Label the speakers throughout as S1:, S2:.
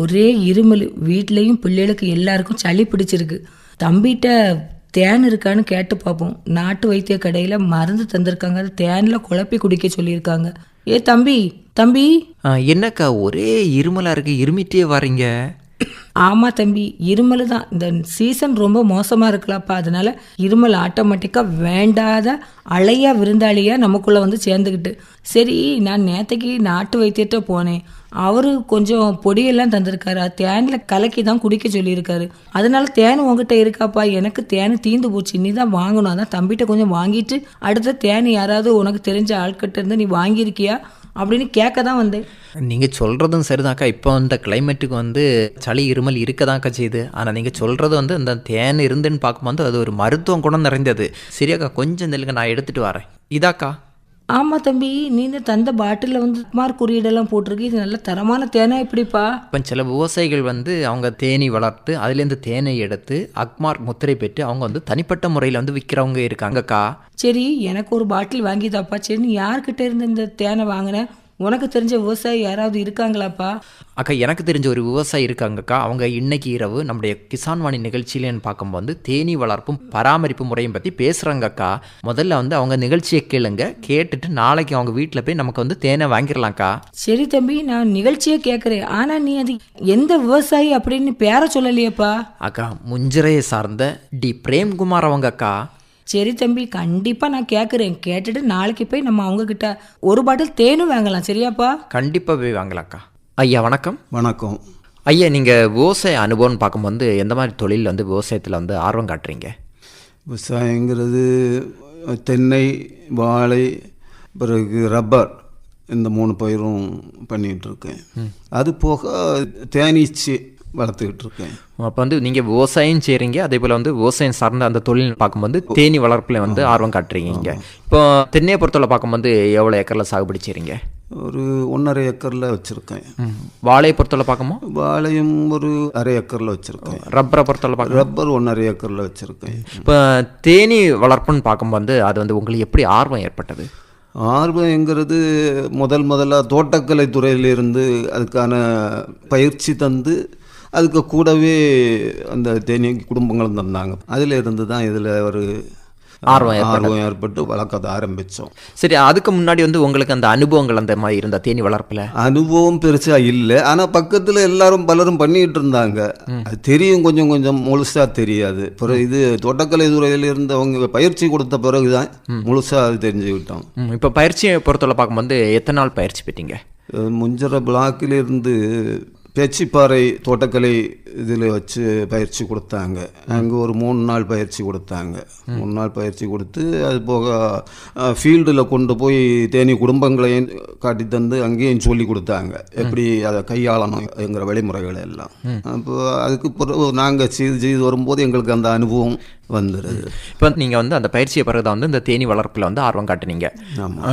S1: ஒரே இருமல். வீட்லேயும் பிள்ளைகளுக்கு எல்லாருக்கும் சளி பிடிச்சிருக்கு. தம்பிகிட்ட தேன் இருக்கான்னு கேட்டு பார்ப்போம் நாட்டு வைத்திய கடையில் மருந்து தந்திருக்காங்க. அது தேனில் குழப்பி குடிக்க சொல்லியிருக்காங்க. ஏ தம்பி தம்பி?
S2: என்னக்கா ஒரே இருமலா இருக்கு? இருமிட்டே வரீங்க.
S1: ஆமாம் தம்பி. இருமல் தான். இந்த சீசன் ரொம்ப மோசமாக இருக்கலாப்பா அதனால இருமல் ஆட்டோமேட்டிக்காக வேண்டாத அலையா விருந்தாளியா நமக்குள்ளே வந்து சேர்ந்துக்கிட்டு சரி நான் நேத்தைக்கு நாட்டு வைத்தியத்தை போனேன். அவரு கொஞ்சம் பொடியெல்லாம் தந்திருக்காரு. அது தேனில் கலக்கி தான் குடிக்க சொல்லியிருக்காரு. அதனால தேன் உங்ககிட்ட இருக்காப்பா? எனக்கு தேன் தீந்து போச்சு. நீ தான் வாங்கணும். அதான் தம்பிகிட்ட கொஞ்சம் வாங்கிட்டு அடுத்த தேன் யாராவது உனக்கு தெரிஞ்ச ஆட்கிட்ட இருந்து நீ வாங்கியிருக்கியா? அப்படின்னு கேட்க தான் வந்தேன்.
S2: நீங்கள் சொல்கிறதும் சரிதாக்கா இப்போ இந்த கிளைமேட்டுக்கு வந்து சளி இருமல் இருக்கதான்க்கா செய்யுது ஆனால் நீங்கள் சொல்கிறது வந்து இந்த தேன் இருந்துன்னு பார்க்கும்போது அது ஒரு மருத்துவம் கூட நிறைந்தது. சரியாக்கா கொஞ்சம் நெல்லுங்க. நான் எடுத்துகிட்டு வரேன். இதாக்கா.
S1: ஆமாம் தம்பி நீ இந்த தந்த பாட்டிலில் வந்து மார்க் குறியீடெல்லாம் போட்டிருக்கு. இது நல்ல தரமான தேனா எப்படிப்பா?
S2: இப்போ சில விவசாயிகள் வந்து அவங்க தேனீ வளர்த்து அதுலேருந்து தேனை எடுத்து அக்மார்க் முத்திரை பெற்று அவங்க வந்து தனிப்பட்ட முறையில் வந்து விற்கிறவங்க இருக்காங்கக்கா.
S1: சரி எனக்கு ஒரு பாட்டில் வாங்கி தாப்பா சரி நீ யார்கிட்ட இருந்து இந்த தேனை வாங்கின? உனக்கு தெரிஞ்ச விவசாயி யாராவது இருக்காங்களாப்பா?
S2: அக்கா எனக்கு தெரிஞ்ச ஒரு விவசாயி இருக்காங்கக்கா. அவங்க இன்னைக்கு இரவு நம்முடைய கிசான் வாணி நிகழ்ச்சியிலன்னு பார்க்கும்போது தேனீ வளர்ப்பும் பராமரிப்பு முறையும் பற்றி பேசுகிறாங்கக்கா முதல்ல வந்து அவங்க நிகழ்ச்சியை கேளுங்க. கேட்டுட்டு நாளைக்கு அவங்க வீட்டில் போய் நமக்கு வந்து தேனை வாங்கிடலாம்க்கா.
S1: சரி தம்பி நான் நிகழ்ச்சியே கேட்குறேன் ஆனால் நீ அது எந்த விவசாயி அப்படின்னு பேரை சொல்லலையேப்பா.
S2: அக்கா முஞ்சிரையை சார்ந்த டி. பிரேம்குமார் அவங்க அக்கா
S1: சரி தம்பி கண்டிப்பாக நான் கேட்குறேன் கேட்டுட்டு நாளைக்கு போய் நம்ம அவங்கக்கிட்ட ஒரு பாட்டில் தேனும் வாங்கலாம் சரியாப்பா?
S2: கண்டிப்பாக போய் வாங்கலாம்க்கா. ஐயா வணக்கம்.
S3: வணக்கம்.
S2: ஐயா நீங்கள் விவசாய அனுபவம்னு பார்க்கும்போது எந்த மாதிரி தொழில் வந்து விவசாயத்தில் வந்து ஆர்வம் காட்டுறீங்க?
S3: விவசாயங்கிறது தென்னை வாழை பிறகு ரப்பர் இந்த மூணு பயிரும் பண்ணிகிட்டு இருக்கேன் அது போக தேனீச்சி வளர்த்துக்கிட்டு இருக்கேன்
S2: அப்போ வந்து நீங்கள் விவசாயம் செய்கிறீங்க அதே போல் வந்து விவசாயம் சார்ந்த அந்த தொழில் பார்க்கும்போது தேனி வளர்ப்பில் வந்து ஆர்வம் காட்டுறீங்க. இப்போ தென்னையை பொறுத்தவரை பார்க்கும்போது எவ்வளோ ஏக்கரில் சாகுபடி செய்கிறீங்க
S3: ஒரு ஒன்றரை ஏக்கரில் வச்சுருக்கேன்.
S2: வாழையை பொறுத்தவரை பார்க்கும்போது
S3: வாழையும் ஒரு அரை ஏக்கரில் வச்சுருக்கேன்.
S2: ரப்பரை பொறுத்தவரை பார்க்க
S3: ரப்பர் ஒன்றரை ஏக்கரில் வச்சுருக்கேன்.
S2: இப்போ தேனி வளர்ப்புன்னு பார்க்கும்போது அது வந்து உங்களுக்கு எப்படி ஆர்வம் ஏற்பட்டது?
S3: ஆர்வங்கிறது முதல் முதல்ல தோட்டக்கலை துறையிலிருந்து அதுக்கான பயிற்சி தந்து அதுக்கு கூடவே அந்த தேனி குடும்பங்களும் தந்தாங்க. அதில் இருந்து தான் இதில் ஒரு
S2: ஆர்வம்.
S3: ஆர்வம் ஏற்பட்டு வளர்க்க ஆரம்பித்தோம்
S2: சரி அதுக்கு முன்னாடி வந்து உங்களுக்கு அந்த அனுபவங்கள் அந்த மாதிரி இருந்த தேனி வளர்ப்பில்?
S3: அனுபவம் பெருசா இல்லை. ஆனால் பக்கத்தில் எல்லாரும் பலரும் பண்ணிட்டு இருந்தாங்க. அது தெரியும் கொஞ்சம் கொஞ்சம் முழுசா தெரியாது. பிறகு இது தோட்டக்கலை துறையில் இருந்தவங்க பயிற்சி கொடுத்த பிறகுதான் முழுசா அது தெரிஞ்சுக்கிட்டோம்
S2: இப்போ பயிற்சியை பொறுத்தவரை பார்க்கும்போது எத்தனை நாள் பயிற்சி பெற்றீங்க?
S3: முஞ்சர பிளாக்கிலிருந்து பேச்சிப்பாறை தோட்டக்கலை இதில் வச்சு பயிற்சி கொடுத்தாங்க. அங்கே ஒரு மூணு நாள் பயிற்சி கொடுத்தாங்க. மூணு நாள் பயிற்சி கொடுத்து அது போக ஃபீல்டில் கொண்டு போய் தேனி குடும்பங்களையும் காட்டி தந்து அங்கேயும் சொல்லி கொடுத்தாங்க. எப்படி அதை கையாளணுங்கிற வழிமுறைகளை எல்லாம். அப்போ அதுக்கு பிறகு நாங்கள் செய்து செய்து வரும்போது எங்களுக்கு அந்த அனுபவம் வந்துடுது
S2: இப்போ நீங்கள் வந்து அந்த பயிற்சியை பிறகு தான் வந்து இந்த தேனி வளர்ப்பில் வந்து ஆர்வம் காட்டுனீங்க.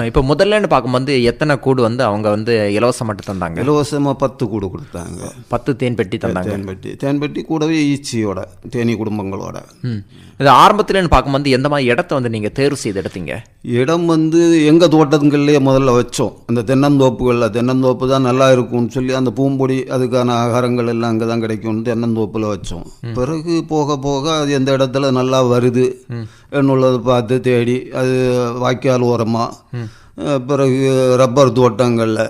S2: இப்போ முதல்லன்னு பார்க்கும்போது எத்தனை கூடு வந்து அவங்க வந்து இலவசம் மட்டும் தந்தாங்க?
S3: இலவசமாக பத்து கூடு கொடுத்தாங்க.
S2: பத்து தேன் பெட்டி தந்தாங்க.
S3: தேன்பெட்டி. தேன்பெட்டி கூடவே ஈச்சியோட தேனி குடும்பங்களோட.
S2: இது ஆரம்பத்துலன்னு பார்க்கும்போது எந்த மாதிரி இடத்த வந்து நீங்கள் தேர்வு செய்து எடுத்தீங்க?
S3: இடம் வந்து எங்கள் தோட்டங்கள்லேயே முதல்ல வச்சோம். அந்த தென்னந்தோப்புகளில் தென்னந்தோப்பு தான் நல்லா இருக்கும்னு சொல்லி அந்த பூம்பொடி அதுக்கான ஆகாரங்கள் எல்லாம் அங்கே தான் கிடைக்கும்னு தென்னந்தோப்பில் வச்சோம். பிறகு போக போக அது எந்த இடத்துல நல்லா வருது என்னுள்ளதை பார்த்து தேடி அது வாய்க்கால் ஓரமாக பிறகு ரப்பர் தோட்டங்களில்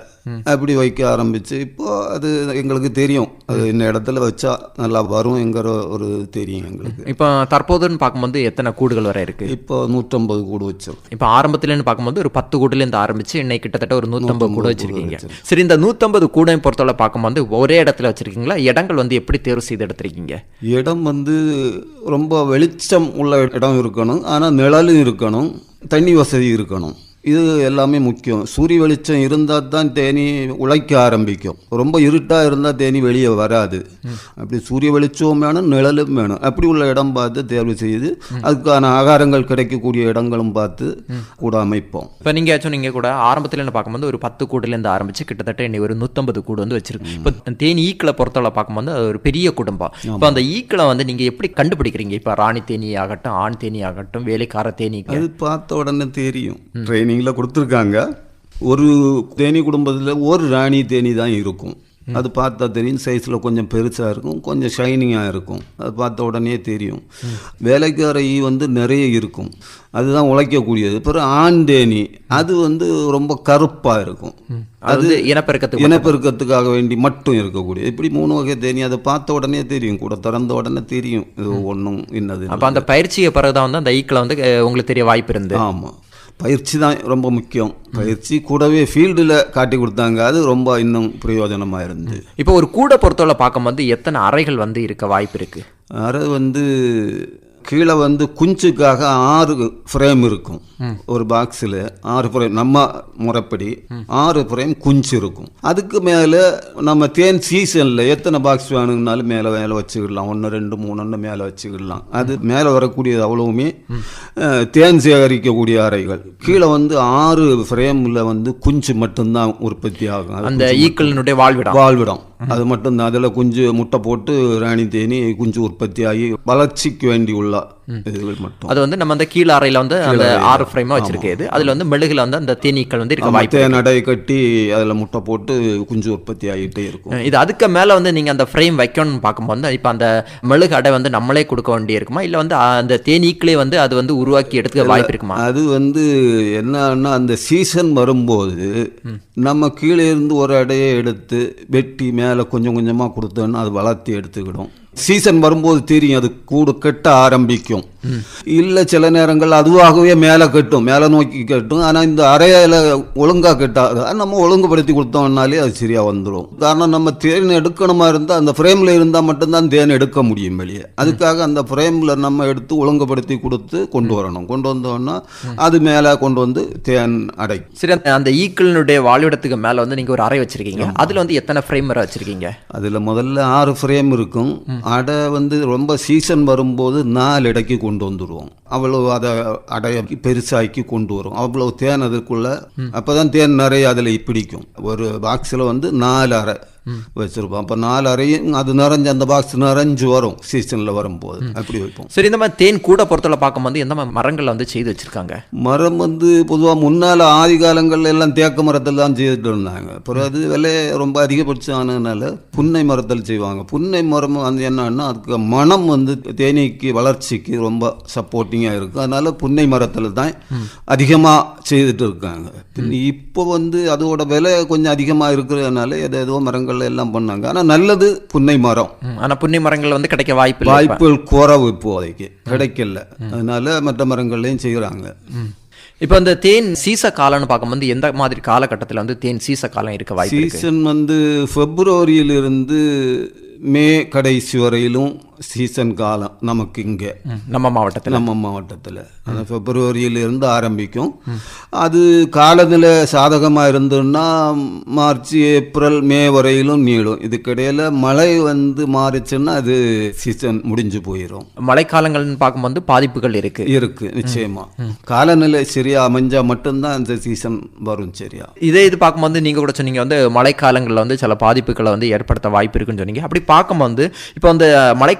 S3: அப்படி வைக்க ஆரம்பிச்சு இப்போ அது எங்களுக்கு தெரியும். அது இந்த இடத்துல வச்சா நல்லா வரும்ங்கிற ஒரு தெரியும் எங்களுக்கு.
S2: இப்போ தற்போதுன்னு பார்க்கும்போது எத்தனை கூடுகள் வரை இருக்கு?
S3: இப்போ நூற்றம்பது கூடு வச்சிருக்கோம்
S2: இப்போ ஆரம்பத்துலன்னு பார்க்கும்போது ஒரு பத்து கூடுலேருந்து ஆரம்பிச்சு இன்னைக்கு கிட்டத்தட்ட ஒரு நூற்றம்பது கூட வச்சிருக்கீங்க. சரி இந்த நூற்றம்பது கூடை பொறுத்தவரை பார்க்கும்போது ஒரே இடத்துல வச்சிருக்கீங்களா? இடங்கள் வந்து எப்படி தேர்வு செய்து எடுத்திருக்கீங்க?
S3: இடம் வந்து ரொம்ப வெளிச்சம் உள்ள இடம் இருக்கணும். ஆனால் நிழலும் இருக்கணும். தண்ணி வசதி இருக்கணும். இது எல்லாமே முக்கியம். சூரிய வெளிச்சம் இருந்தால் தான் தேனி உழைக்க ஆரம்பிக்கும். ரொம்ப இருட்டாக இருந்தால் தேனி வெளியே வராது. அப்படி சூரிய வெளிச்சமும் வேணும் நிழலும் வேணும். அப்படி உள்ள இடம் பார்த்து தேர்வு செய்து அதுக்கான ஆகாரங்கள் கிடைக்கக்கூடிய இடங்களும் பார்த்து கூட அமைப்போம்.
S2: இப்போ நீங்கள் சொன்னீங்க கூட ஆரம்பத்துலன்னு பார்க்கும்போது ஒரு பத்து கூடுலேருந்து ஆரம்பிச்சு கிட்டத்தட்ட இன்னைக்கு ஒரு நூற்றம்பது கூடு வந்து வச்சிருக்கு. இப்போ தேனி ஈக்களை பொறுத்தவரை பார்க்கும்போது அது ஒரு பெரிய குடும்பம். இப்போ அந்த ஈக்களை வந்து நீங்கள் எப்படி கண்டுபிடிக்கிறீங்க? இப்போ ராணி தேனி ஆகட்டும் ஆண் தேனி ஆகட்டும் வேலைக்கார தேனி
S3: அது பார்த்த உடனே தெரியும். ட்ரைனிங்கில் கொடுத்துருக்காங்க. ஒரு தேனி குடும்பத்தில் ஒரு ராணி தேனி தான் இருக்கும். அது பார்த்தா தெரியும். சைஸில் கொஞ்சம் பெருசாக இருக்கும். கொஞ்சம் ஷைனிங்காக இருக்கும். அது பார்த்த உடனே தெரியும். வேலைக்கார ஈ வந்து நிறைய இருக்கும். அதுதான் உழைக்கக்கூடியது. பிறகு ஆண் தேனி அது வந்து ரொம்ப கருப்பாக இருக்கும்.
S2: அது இனப்பெருக்கத்துக்கு
S3: இனப்பெருக்கத்துக்காக வேண்டி மட்டும் இருக்கக்கூடியது. இப்படி மூணு வகை தேனி அதை பார்த்த உடனே தெரியும். கூட திறந்த உடனே தெரியும். இது ஒன்றும் என்னது
S2: அப்போ அந்த பயிற்சியை பிறகுதான் வந்து அந்த ஈக்களை வந்து உங்களுக்கு தெரிய வாய்ப்பு இருந்து.
S3: ஆமாம் பயிற்சி தான் ரொம்ப முக்கியம். பயிற்சி கூடவே ஃபீல்டில் காட்டி கொடுத்தாங்க. அது ரொம்ப இன்னும் பிரயோஜனமாக இருந்து
S2: இப்போ ஒரு கூடை பொறுத்தவரை பார்க்கும்போது எத்தனை அறைகள் வந்து இருக்க வாய்ப்பு இருக்கு?
S3: அது வந்து கீழே வந்து குஞ்சுக்காக ஆறு ஃப்ரேம் இருக்கும். ஒரு பாக்ஸில் ஆறு ஃப்ரேம் நம்ம முறைப்படி ஆறு ஃப்ரேம் குஞ்சு இருக்கும். அதுக்கு மேலே நம்ம தேன் சீசனில் எத்தனை பாக்ஸ் வேணுங்கனாலும் மேலே மேலே வச்சுக்கிடலாம். ஒன்று ரெண்டு மூணுன்னு மேலே வச்சுக்கிடலாம். அது மேலே வரக்கூடியது அவ்வளவுமே தேன் சேகரிக்கக்கூடிய அறைகள். கீழே வந்து ஆறு ஃப்ரேமில் வந்து குஞ்சு மட்டும்தான் உற்பத்தி ஆகும்.
S2: அந்த ஈக்களினுடைய வாழ்விடம்.
S3: வாழ்விடம். அது மட்டும்தான். அதில் குஞ்சு முட்டை போட்டு ராணி தேனி குஞ்சு உற்பத்தி ஆகி வளர்ச்சிக்கு வேண்டியுள்ள இதுகள் மட்டும்.
S2: அது வந்து நம்ம அந்த கீழ அறையில வந்து அந்த ஆறு ஃப்ரேமா வச்சிருக்கிறது. அதுல வந்து மெழுகுல வந்து அந்த தேனீக்கள் வந்து இருக்க வாய்ப்பு
S3: அடை கட்டி அதில் முட்டை போட்டு குஞ்சு உற்பத்தி ஆகிட்டே இருக்கும்.
S2: இது அதுக்கு மேல வந்து நீங்க அந்த ஃப்ரேம் வைக்கணும்னு பார்க்கும்போது இப்ப அந்த மெழுகு அடை வந்து நம்மளே கொடுக்க வேண்டி இருக்குமா? இல்ல வந்து அந்த தேனீக்களே வந்து அது வந்து உருவாக்கி எடுத்துக்க வாய்ப்பு இருக்குமா?
S3: அது வந்து என்னன்னா அந்த சீசன் வரும்போது நம்ம கீழே இருந்து ஒரு அடையை எடுத்து வெட்டி மேலே கொஞ்சம் கொஞ்சமாக கொடுத்தோன்னா அது வளர்த்தி எடுத்துக்கிடும். சீசன் வரும்போது தெரியும் அது கூடு கட்ட ஆரம்பிக்கும். இல்லை சில நேரங்கள் அதுவாகவே மேலே கட்டும் மேலே நோக்கி கட்டும். ஆனால் இந்த அறையில ஒழுங்காக கட்டாது நம்ம ஒழுங்குபடுத்தி கொடுத்தோம்னாலே அது சரியாக வந்துடும் காரணம் நம்ம தேன் எடுக்கணுமா இருந்தால் அந்த ஃப்ரேமில் இருந்தால் மட்டும்தான் தேன் எடுக்க முடியும் வெளியே. அதுக்காக அந்த ஃப்ரேமில் நம்ம எடுத்து ஒழுங்குபடுத்தி கொடுத்து கொண்டு வரணும். கொண்டு வந்தோம்னா அது மேலே கொண்டு வந்து தேன் அடை
S2: சரி அந்த- ஈக்களினுடைய வாழ்விடத்துக்கு மேல வந்து நீங்க ஒரு அறை வச்சிருக்கீங்க. அதுல வந்து எத்தனை ஃப்ரேம் வரை வச்சிருக்கீங்க?
S3: அதில் முதல்ல ஆறு ஃப்ரேம் இருக்கும். அடை வந்து ரொம்ப சீசன் வரும்போது நாலு இடைக்கு கொண்டு 돈으로 அவ்வளவு அதை அடைய பெருசாக்கி கொண்டு வரும். அவ்வளவு தேன் அதுக்குள்ள அப்பதான் தேன் நிறைய அதில் பிடிக்கும். ஒரு பாக்ஸில் வந்து நாலு அறை வச்சிருப்போம். அப்போ நாலு அறையும் அது நிறைஞ்சு அந்த பாக்ஸ் நிறைஞ்சு வரும் சீசனில் வரும்போது. அப்படி வைப்போம்.
S2: சரி இந்த மாதிரி தேன் கூட பொறுத்தவரை பார்க்கும்போது எந்த மாதிரி மரங்கள் வந்து செய்து வச்சிருக்காங்க?
S3: மரம் வந்து பொதுவாக முன்னால் ஆதி காலங்கள்ல எல்லாம் தேக்கு மரத்தில் தான் செய்துட்டு இருந்தாங்க. அப்புறம் அது விலை ரொம்ப அதிகபட்சம் ஆனதுனால புன்னை மரத்தில் செய்வாங்க. புன்னை மரம் வந்து என்னன்னா அதுக்கு மனம் வந்து தேனீக்கு வளர்ச்சிக்கு ரொம்ப சப்போர்ட்டிங்காக இருக்கும் அதனால புன்னை மரத்தில் தான் அதிகமாக செய்துட்டு இருக்காங்க. இப்போ வந்து அதோட விலை கொஞ்சம் அதிகமாக இருக்கிறதுனால ஏதோ ஏதோ மரங்கள் எல்லாம் பண்ணாங்க. ஆனால் நல்லது புன்னை மரம்.
S2: ம், ஆனா புன்னை மரங்கள் வந்து கிடைக்க வாய்ப்பு.
S3: வாய்ப்புகள் குறைவு இப்போதைக்கு. கிடைக்கல. அதனால மற்ற மரங்கள்லையும் செய்கிறாங்க
S2: இப்போ இந்த தேன் சீச காலம்னு பார்க்கும்போது எந்த மாதிரி காலகட்டத்தில் வந்து தேன் சீச காலம் இருக்க வாய்ப்பு
S3: சீசன் வந்து பிப்ரவரியிலிருந்து மே கடைசி வரையிலும் சீசன் காலம் நமக்கு இங்கே.
S2: நம்ம மாவட்டத்தில்.
S3: நம்ம மாவட்டத்தில். அந்த பிப்ரவரியிலிருந்து ஆரம்பிக்கும். அது காலநிலை சாதகமாக இருந்ததுன்னா மார்ச் ஏப்ரல் மே வரையிலும் நீளும். இதுக்கிடையில் மழை வந்து மாறிச்சுன்னா அது சீசன் முடிஞ்சு போயிடும்
S2: மழைக்காலங்கள்னு பார்க்கும்போது பாதிப்புகள் இருக்கு.
S3: இருக்கு நிச்சயமா. காலநிலை சரியா அமைஞ்சா மட்டும்தான் இந்த சீசன் வரும் சரியா.
S2: இதே இது பார்க்கும்போது நீங்க கூட சொன்னீங்க வந்து மழைக்காலங்களில் வந்து சில பாதிப்புகளை வந்து ஏற்படுத்த வாய்ப்பு இருக்குன்னு சொன்னீங்க. அப்படி பார்க்கும்போது இப்போ அந்த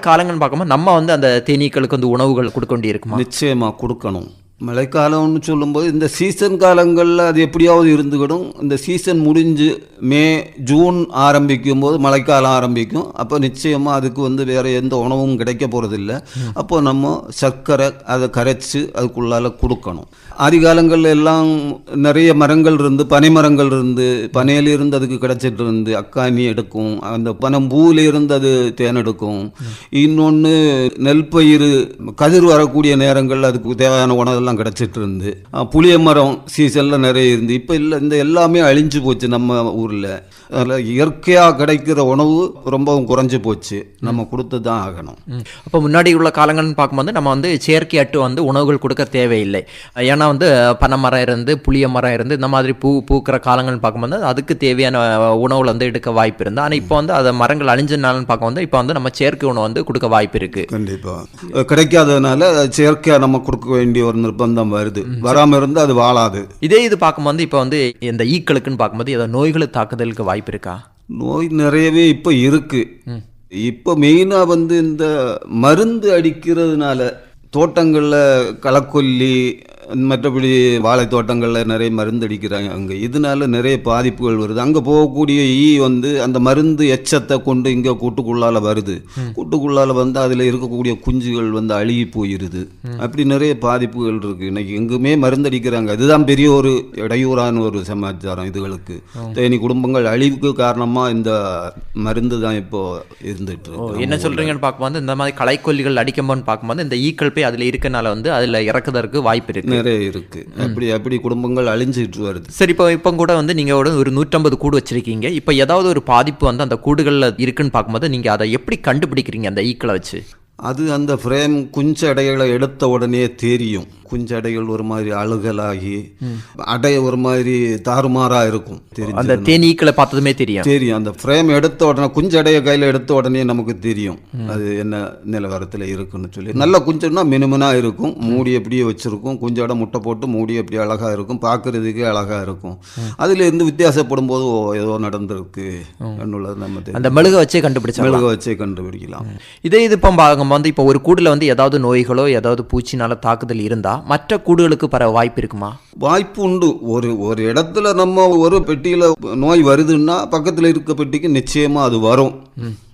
S2: மழைக்காலங்கள்னு பார்க்கும்போது நம்ம வந்து அந்த தேனீக்களுக்கு வந்து உணவுகள் கொடுக்க வேண்டி இருக்குமா
S3: நிச்சயமா கொடுக்கணும். மழைக்காலம்னு சொல்லும்போது இந்த சீசன் காலங்களில் அது எப்படியாவது இருந்துக்கிடும் இந்த சீசன் முடிஞ்சு மே ஜூன் ஆரம்பிக்கும் போது மழைக்காலம் ஆரம்பிக்கும். அப்போ நிச்சயமாக அதுக்கு வந்து வேறு எந்த உணவும் கிடைக்க போகிறதில்ல அப்போ நம்ம சர்க்கரை அதை கரைச்சி அதுக்குள்ளால கொடுக்கணும். ஆதிகாலங்களில் எல்லாம் நிறைய மரங்கள் இருந்து பனை மரங்கள் இருந்து பனையில இருந்து அதுக்கு கிடச்சிட்டு இருந்து அக்காணி எடுக்கும் அந்த பனம்பூவிலிருந்து அது தேன் எடுக்கும். இன்னொன்று நெல் பயிர் கதிர் வரக்கூடிய நேரங்களில் அதுக்கு தேவையான உணவெல்லாம் கிடச்சிட்டு இருந்து. புளிய மரம் சீசனில் நிறைய இருந்து இப்போ இல்லை இந்த எல்லாமே அழிஞ்சு போச்சு நம்ம ஊரில். அதில் இயற்கையாக கிடைக்கிற உணவு ரொம்பவும் குறைஞ்சு போச்சு. நம்ம கொடுத்து தான் ஆகணும்
S2: அப்போ முன்னாடி உள்ள காலங்கள்னு பார்க்கும்போது நம்ம வந்து செயற்கையாட்டு வந்து உணவுகள் கொடுக்க தேவையில்லை. ஏன்னா வந்து பனை மரம் இருந்து புளிய மரம் இருந்து இந்த மாதிரி பூ பூக்கிற காலங்கள்னு பார்க்கும்போது அதுக்கு தேவையான உணவுல வந்து எடுக்க வாய்ப்பு இருந்து ஆனால் இப்போ வந்து அதை மரங்கள் அழிஞ்சனாலன்னு பார்க்கும்போது இப்போ வந்து நம்ம செயற்கை உணவு வந்து கொடுக்க வாய்ப்பு இருக்கு.
S3: கண்டிப்பாக கிடைக்காததுனால செயற்கையாக நம்ம கொடுக்க வேண்டிய ஒரு நிர்பந்தம் வருது. வராமல் இருந்து அது வாழாது.
S2: இதே இது பார்க்கும்போது இப்போ வந்து இந்த ஈக்களுக்குன்னு பார்க்கும்போது ஏதோ நோய்கள் தாக்குதலுக்கு வாய்ப்பு இருக்கா
S3: நோய் நிறையவே இப்போ இருக்கு. இப்போ மெயினாக வந்து இந்த மருந்து அடிக்கிறதுனால தோட்டங்களில் களக்கொல்லி மற்றபடி வாழை தோட்டங்களில் நிறைய மருந்து அடிக்கிறாங்க அங்கே. இதனால நிறைய பாதிப்புகள் வருது. அங்கே போகக்கூடிய ஈ வந்து அந்த மருந்து எச்சத்தை கொண்டு இங்கே கூட்டுக்குள்ளால வருது. கூட்டுக்குள்ளால வந்து அதில் இருக்கக்கூடிய குஞ்சுகள் வந்து அழுகி போயிருது. அப்படி நிறைய பாதிப்புகள் இருக்கு. இன்னைக்கு எங்குமே மருந்து அடிக்கிறாங்க. அதுதான் பெரிய ஒரு இடையூறான ஒரு சமாச்சாரம் இதுகளுக்கு. தேனி குடும்பங்கள் அழிவுக்கு காரணமாக இந்த மருந்து தான் இப்போ இருந்துட்டு
S2: என்ன சொல்றீங்கன்னு பார்க்கும்போது இந்த மாதிரி களைக்கொல்லிகள் அடிக்கும்போது பார்க்கும்போது இந்த ஈக்கள் போய் அதில் இருக்கனால வந்து அதில் இறக்குதற்கு வாய்ப்பு இருக்கு.
S3: நிறைய இருக்கு. அப்படி அப்படி குடும்பங்கள் அழிஞ்சிட்டு வருது.
S2: சரி இப்போ இப்போ கூட வந்து நீங்கள் ஒரு ஒரு நூற்றம்பது கூடு வச்சிருக்கீங்க. இப்போ ஏதாவது ஒரு பாதிப்பு வந்து அந்த கூடுகளில் இருக்குன்னு பார்க்கும்போது நீங்கள் அதை எப்படி கண்டுபிடிக்கிறீங்க அந்த ஈக்களை வச்சு?
S3: அது அந்த ஃப்ரேம் குஞ்சடைகளை எடுத்த உடனே தெரியும். குஞ்சடைகள் ஒரு மாதிரி அழுகலாகி அடை ஒரு மாதிரி தாறுமாறா இருக்கும்.
S2: அந்த
S3: தெரிஞ்சு
S2: தேனீக்களை பார்த்ததுமே தெரியும்.
S3: தெரியும். அந்த ஃப்ரேம் எடுத்த உடனே குஞ்சடைய கையில் எடுத்த உடனே நமக்கு தெரியும். அது என்ன நிலவரத்தில் இருக்குன்னு சொல்லி. நல்ல குஞ்சுன்னா மினுமினா இருக்கும். மூடி அப்படியே வச்சிருக்கும். குஞ்சோட முட்டை போட்டு மூடி அப்படியே அழகா இருக்கும். பார்க்கறதுக்கு அழகா இருக்கும். அதுல இருந்து வித்தியாசப்படும் போது ஏதோ நடந்திருக்கு. என்னுள்ளது நம்ம தெரியும்.
S2: அந்த மெழுக வச்சே கண்டுபிடிச்சாங்க
S3: மெழுக வச்சே கண்டுபிடிக்கலாம்.
S2: இதே இது இப்போ பார்க்கும்போது வந்து இப்போ ஒரு கூடுல வந்து ஏதாவது நோய்களோ ஏதாவது பூச்சினால தாக்குதல் இருந்தா மற்ற கூடுகளுக்கு பரவ வாய்ப்பு இருக்குமா?
S3: வாய்ப்பு உண்டு. ஒரு ஒரு இடத்துல நம்ம ஒரு பெட்டியில நோய் வருதுன்னா பக்கத்துல இருக்க பெட்டிக்கு நிச்சயமா அது வரும்.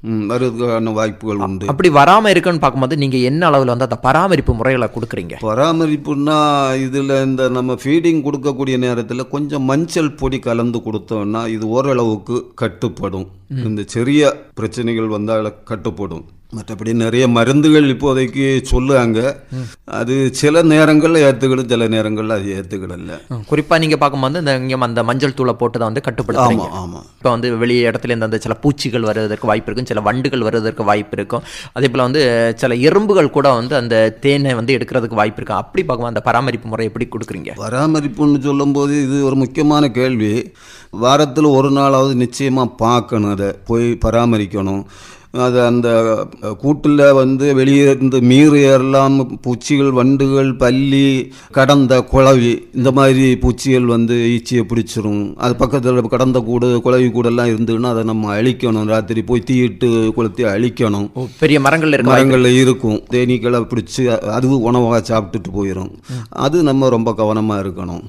S3: ம், வருவதற்கான வாய்ப்புகள் உண்டு.
S2: அப்படி வராம இருக்குன்னு பார்க்கும்போது நீங்க என்ன அளவுல வந்து அந்த பராமரிப்பு முறைகளை கொடுக்குறீங்க?
S3: பராமரிப்புன்னா இதில் இந்த நம்ம ஃபீடிங் கொடுக்கக்கூடிய நேரத்தில் கொஞ்சம் மஞ்சள் பொடி கலந்து கொடுத்தோம்னா இது ஓரளவுக்கு கட்டுப்படும். இந்த சிறிய பிரச்சனைகள் வந்தால் கட்டுப்படும். மற்றபடி நிறைய மருந்துகள் இப்போதைக்கு சொல்லுவாங்க அது சில நேரங்களில் ஏற்றுக்கிடும் சில நேரங்களில் அது ஏற்றுக்கிடல
S2: ம், குறிப்பா நீங்க பார்க்கும்போது இந்த இங்க அந்த மஞ்சள் தூளை போட்டு தான் வந்து கட்டுப்படுத்துறீங்க.
S3: ஆமாம் ஆமாம்
S2: இப்போ வந்து வெளி இடத்துல இந்த அந்த சில பூச்சிகள் வருவதற்கு வாய்ப்பு இருக்கும் சில வண்டுகள் வருவதற்கு வாய்ப்பு இருக்கும். அதே போல் வந்து சில எறும்புகள் கூட வந்து அந்த தேனை வந்து எடுக்கிறதுக்கு வாய்ப்பு இருக்கும் அப்படி பார்க்கும்போது அந்த பராமரிப்பு முறை எப்படி கொடுக்குறீங்க?
S3: பராமரிப்புன்னு சொல்லும்போது இது ஒரு முக்கியமான கேள்வி. வாரத்தில் ஒரு நாளாவது நிச்சயமாக பார்க்கணும் அதை போய் பராமரிக்கணும். அது அந்த கூட்டில் வந்து வெளியே இருந்து மீறு ஏறலாம் பூச்சிகள் வண்டுகள் பல்லி கடந்த குளவி இந்த மாதிரி பூச்சிகள் வந்து ஈச்சியை பிடிச்சிரும். அது பக்கத்தில் கடந்த கூடு குளவி கூடெல்லாம் இருந்ததுன்னா அதை நம்ம அழிக்கணும். ராத்திரி போய் தீயிட்டு கொளுத்தி அழிக்கணும்.
S2: பெரிய மரங்கள்
S3: மரங்களில் இருக்கும். தேனீக்களை பிடிச்சி அது உணவாக சாப்பிட்டுட்டு போயிடும் அது நம்ம ரொம்ப கவனமாக இருக்கணும்.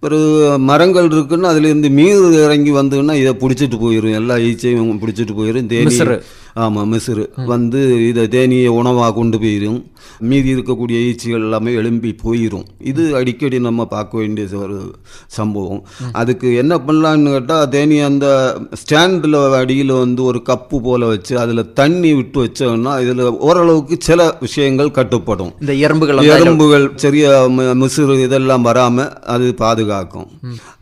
S3: பிறகு மரங்கள் இருக்குன்னா அதுலேருந்து மீறு இறங்கி வந்ததுன்னா இதை பிடிச்சிட்டு போயிடும் எல்லா ஈச்சையும் பிடிச்சிட்டு போயிடும் தேனி. ஆமாம் மிசுறு வந்து இதை தேனியை உணவாக கொண்டு போயிடும் மீதி இருக்கக்கூடிய ஈச்சிகள் எல்லாமே எழும்பி போயிடும் இது அடிக்கடி நம்ம பார்க்க வேண்டிய ஒரு சம்பவம். அதுக்கு என்ன பண்ணலான்னு கேட்டால் தேனி அந்த ஸ்டாண்டில் அடியில் வந்து ஒரு கப்பு போல வச்சு அதில் தண்ணி விட்டு வச்சோம்னா இதில் ஓரளவுக்கு சில விஷயங்கள் கட்டுப்படும்.
S2: இந்த எறும்புகள்
S3: எறும்புகள் சிறிய மிசுறு இதெல்லாம் வராம அது பாதுகாக்கும்.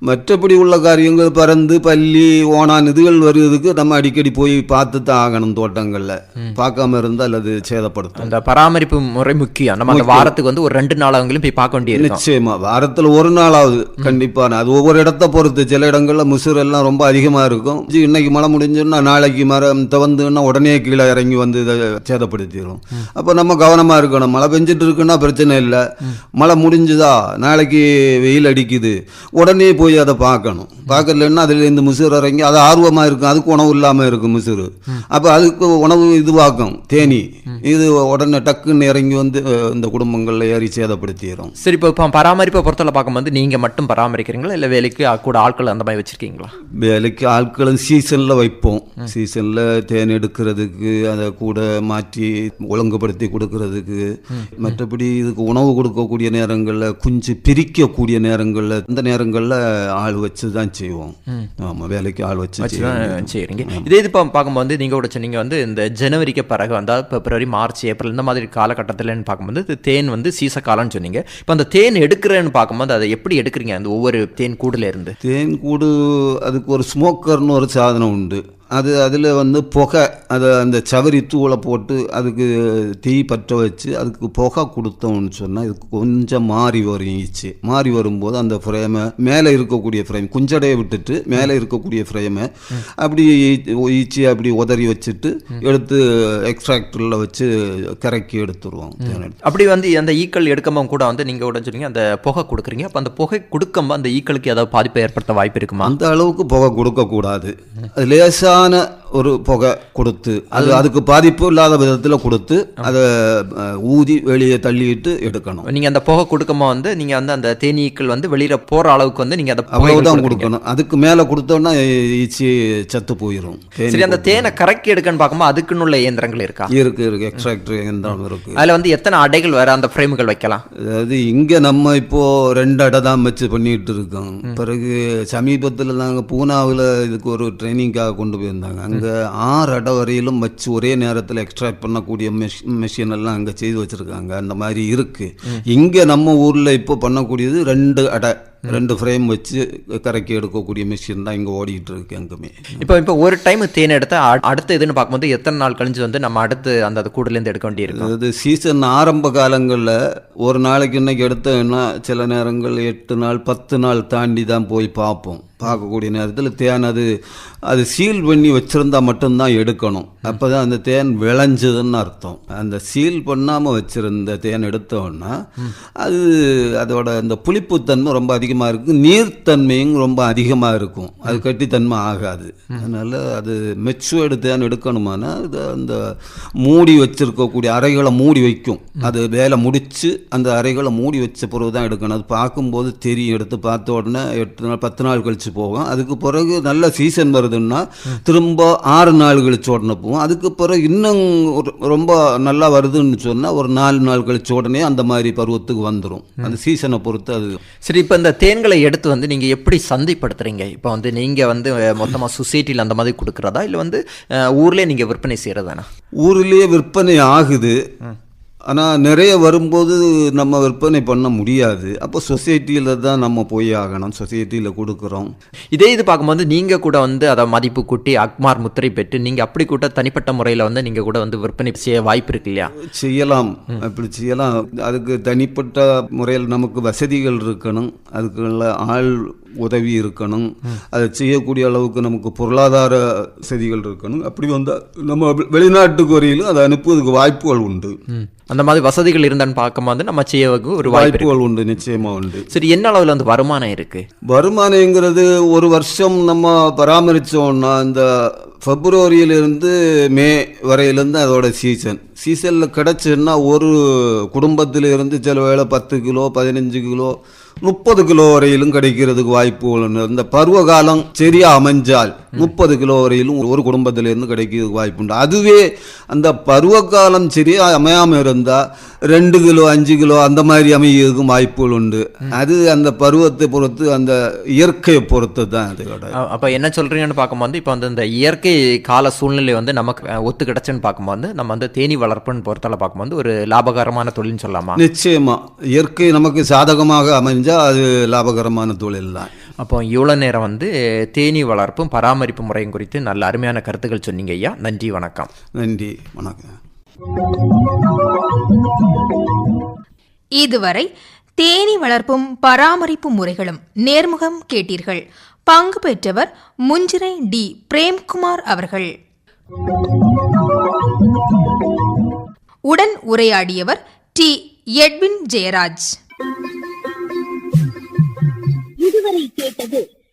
S3: மற்றபடி உள்ள காரியங்கள் பறந்து பல்லி ஓணான் இதுகள் வருவதுக்கு நம்ம அடிக்கடி போய் பார்த்து தான் ஆகணும் தோட்டங்கள்ல. பார்க்காம இருந்தால் அது சேதப்படுத்தும்.
S2: அந்த பராமரிப்பு முறை முக்கியம். நம்ம அந்த வாரத்துக்கு வந்து ஒரு ரெண்டு நாளாவங்களும் போய் பார்க்க வேண்டியிருக்கும்
S3: நிச்சயமா. வாரத்துல ஒரு நாளாவது கண்டிப்பான அது ஒவ்வொரு இடத்த பொறுத்து. சில இடங்கள்ல முசுறு எல்லாம் ரொம்ப அதிகமா இருக்கும். இன்னைக்கு மழை முடிஞ்சுன்னா நாளைக்கு மரம் தவந்துன்னா உடனே கீழே இறங்கி வந்து இதை சேதப்படுத்திடும் அப்ப நம்ம கவனமா இருக்கணும். மழை பெஞ்சிட்டு இருக்குன்னா பிரச்சனை இல்லை. மழை முடிஞ்சுதா? நாளைக்கு வெயில் அடிக்குது. உடனே போய் அதை பார்க்கணும். பார்க்கலன்னா அதுல இருந்து முசுறு இறங்கி அது ஆர்வமா இருக்கும். அதுக்கு உணவு இல்லாம இருக்கும் முசுறு. அப்ப அது அதுக்கு உணவு இதுவாக்கும். தேனி. இது உடனே டக்குன்னு இறங்கி வந்து அஹ், இந்த குடும்பங்கள்ல ஏறி சேதப்படுத்திடும்
S2: சரி இப்போ இப்போ பராமரிப்பை பொறுத்தவரை பார்க்கும்போது நீங்கள் மட்டும் பராமரிக்கிறீங்களா? இல்லை வேலைக்கு கூட ஆட்கள் அந்த மாதிரி வச்சுருக்கீங்களா?
S3: வேலைக்கு ஆட்களும் சீசனில் வைப்போம். சீசனில் தேன் எடுக்கிறதுக்கு அதை கூட மாற்றி ஒழுங்குபடுத்தி கொடுக்கறதுக்கு. மற்றபடி இதுக்கு உணவு கொடுக்கக்கூடிய நேரங்களில் குஞ்சு பிரிக்கக்கூடிய நேரங்களில் இந்த நேரங்களில் ஆள் வச்சு தான் செய்வோம் ஆமாம் வேலைக்கு ஆள் வச்சு
S2: செய்கிறீங்க இதே இது இப்போ பார்க்கும்போது நீங்கள் கூட சொன்னீங்க வந்து இந்த ஜனவரிக்கு பிறகு வந்தால் பிப்ரவரி மார்ச் ஏப்ரல் இந்த மாதிரி காலகட்டத்தில்னு பார்க்கும்போது இது தேன் வந்து சீசக்காலம்னு சொன்னீங்க. இப்போ அந்த தேன் எடுக்கிறேன்னு பார்க்கும்போது அதை எப்படி எடுக்கிறீங்க? அந்த ஒவ்வொரு தேன் கூடுல இருந்து.
S3: தேன் கூடு அதுக்கு ஒரு ஸ்மோக்கர்னு ஒரு சாதனம் உண்டு. அது அதில் வந்து புகை அதை அந்த சவரி தூளை போட்டு அதுக்கு தீ பற்ற வச்சு அதுக்கு புகை கொடுத்தோம்னு சொன்னால் இது கொஞ்சம் மாறி வரும் ஈச்சு மாறி வரும்போது அந்த ஃப்ரேமை மேலே இருக்கக்கூடிய ஃப்ரேம் குஞ்சடையை விட்டுட்டு மேலே இருக்கக்கூடிய ஃப்ரேமை அப்படி ஈச்சி அப்படி உதறி வச்சுட்டு எடுத்து எக்ஸ்ட்ராக்டரில் வச்சு கரைக்கி எடுத்துருவோம்.
S2: அப்படி வந்து அந்த ஈக்கள் எடுக்கும்போது கூட வந்து நீங்கள் கூட சொன்னீங்க அந்த புகை கொடுக்குறீங்க. அப்போ அந்த புகை கொடுக்கும்போது அந்த ஈக்களுக்கு ஏதாவது பாதிப்பை ஏற்படுத்த வாய்ப்பு இருக்குமா?
S3: அந்த அளவுக்கு புகை கொடுக்கக்கூடாது. அது ആണ് ஒரு புகை கொடுத்து அது அதுக்கு பாதிப்பு இல்லாத விதத்தில் கொடுத்து அதை ஊதி வெளியே தள்ளிட்டு எடுக்கணும்.
S2: நீங்கள் அந்த புகை கொடுக்கும்போது வந்து நீங்கள் வந்து அந்த தேனீக்கள் வந்து வெளியில் போகிற அளவுக்கு வந்து நீங்கள்
S3: அவ்வளவுதான்
S2: கொடுக்குறீங்க.
S3: கொடுக்கணும். அதுக்கு மேலே கொடுத்தோன்னா ஈச்சி சத்து போயிடும்
S2: சரி அந்த தேனை கரைக்கி எடுக்கன்னு பார்க்கும்போது அதுக்குன்னு உள்ள இயந்திரங்கள் இருக்கா?
S3: இருக்கு இருக்கு. எக்ஸ்ட்ராக்டர் எந்திரம் இருக்கு.
S2: அதில் வந்து எத்தனை அடைகள் வேற அந்த ஃப்ரேம்கள் வைக்கலாம்?
S3: அதாவது இங்கே நம்ம இப்போ ரெண்டு அடை தான் வச்சு பண்ணிட்டு இருக்கோம். பிறகு சமீபத்தில் நாங்கள் பூனாவில் இதுக்கு ஒரு ட்ரைனிங்காக கொண்டு போயிருந்தாங்க. அங்கே ஆறு அடை வரையிலும் வச்சு ஒரே நேரத்தில் எக்ஸ்ட்ராக்ட் பண்ணக்கூடிய மெஷ் மிஷின் எல்லாம் அங்கே செய்து வச்சுருக்காங்க. அந்த மாதிரி இருக்குது இங்கே நம்ம ஊரில் இப்போ பண்ணக்கூடியது ரெண்டு அடை ரெண்டு ஃப்ரேம் வச்சு கரைக்கி எடுக்கக்கூடிய மிஷின் தான் இங்கே ஓடிட்டு இருக்கு எங்குமே.
S2: இப்போ இப்போ ஒரு டைம் தேன் எடுத்தா அ- அடுத்த இதுன்னு பார்க்கும்போது எத்தனை நாள் கழிஞ்சு வந்து நம்ம அடுத்து அந்த கூடுலேருந்து எடுக்க வேண்டியிருக்கும்?
S3: அதாவது சீசன் ஆரம்ப காலங்களில் ஒரு நாளைக்கு இன்னைக்கு எடுத்தோம்னா சில நேரங்கள் எட்டு நாள் பத்து நாள் தாண்டி தான் போய் பார்ப்போம். பார்க்கக்கூடிய நேரத்தில் தேன் அது அது சீல் பண்ணி வச்சுருந்தா மட்டும்தான் எடுக்கணும். அப்போ தான் அந்த தேன் விளைஞ்சதுன்னு அர்த்தம். அந்த சீல் பண்ணாமல் வச்சுருந்த தேன் எடுத்தோன்னா அது அதோட அந்த புளிப்புத்தன்மை ரொம்ப அதிகமாக இருக்கும் நீர்த்தன்மையும் ரொம்ப அதிகமாக இருக்கும். அது கட்டித்தன்மை ஆகாது. அதனால் அது மெச்சுவேர்டு தேன் எடுக்கணுமானா இது அந்த மூடி வச்சிருக்கக்கூடிய அறைகளை மூடி வைக்கும். அது வேலை முடிச்சு அந்த அறைகளை மூடி வச்ச பிறகு தான் எடுக்கணும். அது பார்க்கும்போது தெரியும். எடுத்து பார்த்த உடனே எட்டு நாள் பத்து நாள் கழிச்சு போகும். அதுக்கு பிறகு நல்ல சீசன் வருதுன்னா திரும்ப ஆறு நாள் கழிச்சு உடனே போகும். அதுக்கு பிறகு இன்னும் ஒரு ரொம்ப நல்லா வருதுன்னு சொன்னால் ஒரு நாலு நாள் கழிச்ச உடனே அந்த மாதிரி பருவத்துக்கு வந்துடும் அந்த சீசனை பொறுத்து அது
S2: சரி இப்போ இந்த தேன்களை எடுத்து வந்து நீங்கள் எப்படி சந்தைப்படுத்துறீங்க? இப்போ வந்து நீங்கள் வந்து மொத்தமாக சொசைட்டியில் அந்த மாதிரி கொடுக்குறதா? இல்லை வந்து ஊர்லயே நீங்கள் விற்பனை செய்கிறதானா
S3: ஊர்லேயே விற்பனை ஆகுது. ஆனால் நிறைய வரும்போது நம்ம விற்பனை பண்ண முடியாது. அப்போ சொசைட்டியில் தான் நம்ம போய் ஆகணும். சொசைட்டியில் கொடுக்குறோம்.
S2: இதே இது பார்க்கும்போது நீங்கள் கூட வந்து அதை மதிப்பு கூட்டி அக்மார் முத்திரை பெற்று நீங்கள் அப்படி கூட தனிப்பட்ட முறையில் வந்து நீங்கள் கூட வந்து விற்பனை செய்ய வாய்ப்பு இருக்கு இல்லையா?
S3: செய்யலாம். அப்படி செய்யலாம். அதுக்கு தனிப்பட்ட முறையில் நமக்கு வசதிகள் இருக்கணும். அதுக்குள்ள ஆள் உதவி இருக்கணும். அதை செய்யக்கூடிய அளவுக்கு நமக்கு பொருளாதார வசதிகள் இருக்கணும். அப்படி வந்தால் நம்ம வெளிநாட்டுக்கு வரையிலும் அதை அனுப்புவதற்கு வாய்ப்புகள் உண்டு.
S2: அந்த மாதிரி வசதிகள் இருந்தான்னு பார்க்கும்போது நம்ம செய்யறதுக்கு ஒரு
S3: வாய்ப்புகள் உண்டு நிச்சயமா உண்டு.
S2: சரி என்ன அளவில் வந்து வருமானம் இருக்கு?
S3: வருமானங்கிறது ஒரு வருஷம் நம்ம பராமரித்தோம்னா இந்த ஃபெப்ரவரியிலிருந்து மே வரையிலேருந்து அதோட சீசன் சீசனில் கிடச்சுன்னா ஒரு குடும்பத்திலிருந்து சில வேளை பத்து கிலோ பதினஞ்சு கிலோ முப்பது கிலோ வரையிலும் கிடைக்கிறதுக்கு வாய்ப்பு உண்டு. இந்த பருவகாலம் சரியாக அமைஞ்சால் முப்பது கிலோ வரையிலும் ஒரு குடும்பத்திலேருந்து கிடைக்கிறதுக்கு வாய்ப்பு உண்டு அதுவே அந்த பருவகாலம் சரியாக அமையாமல் இருந்தால் ரெண்டு கிலோ அஞ்சு கிலோ அந்த மாதிரி அமையறதுக்கும் வாய்ப்புகள் உண்டு. அது அந்த பருவத்தை பொறுத்து அந்த இயற்கையை பொறுத்து தான் அதோட
S2: அ- அப்ப என்ன சொல்றீங்கன்னு பார்க்கும்போது இப்போ வந்து இந்த இயற்கை கால சூழ்நிலை வந்து நமக்கு ஒத்து கிடச்சுன்னு பார்க்கும்போது நம்ம வந்து தேனி வளர்ப்புன்னு பொறுத்தால பார்க்கும்போது ஒரு லாபகரமான தொழில்னு சொல்லலாமா?
S3: நிச்சயமா. இயற்கை நமக்கு சாதகமாக அமைஞ்சா அது லாபகரமான தொழில் தான்.
S2: அப்போ இவ்வளோ நேரம் வந்து தேனி வளர்ப்பும் பராமரிப்பு முறையும் குறித்து நல்ல அருமையான கருத்துக்கள் சொன்னீங்க ஐயா. நன்றி வணக்கம்.
S3: நன்றி வணக்கம்.
S4: இதுவரை தேனி வளர்ப்பும் பராமரிப்பு முறைகளும் நேர்முகம் கேட்டீர்கள். பங்கு பெற்றவர் முஞ்சிரை டி. பிரேம்குமார் அவர்கள். உடன் உரையாடியவர் டி. எட்வின் ஜெயராஜ்.
S5: இதுவரை கேட்டது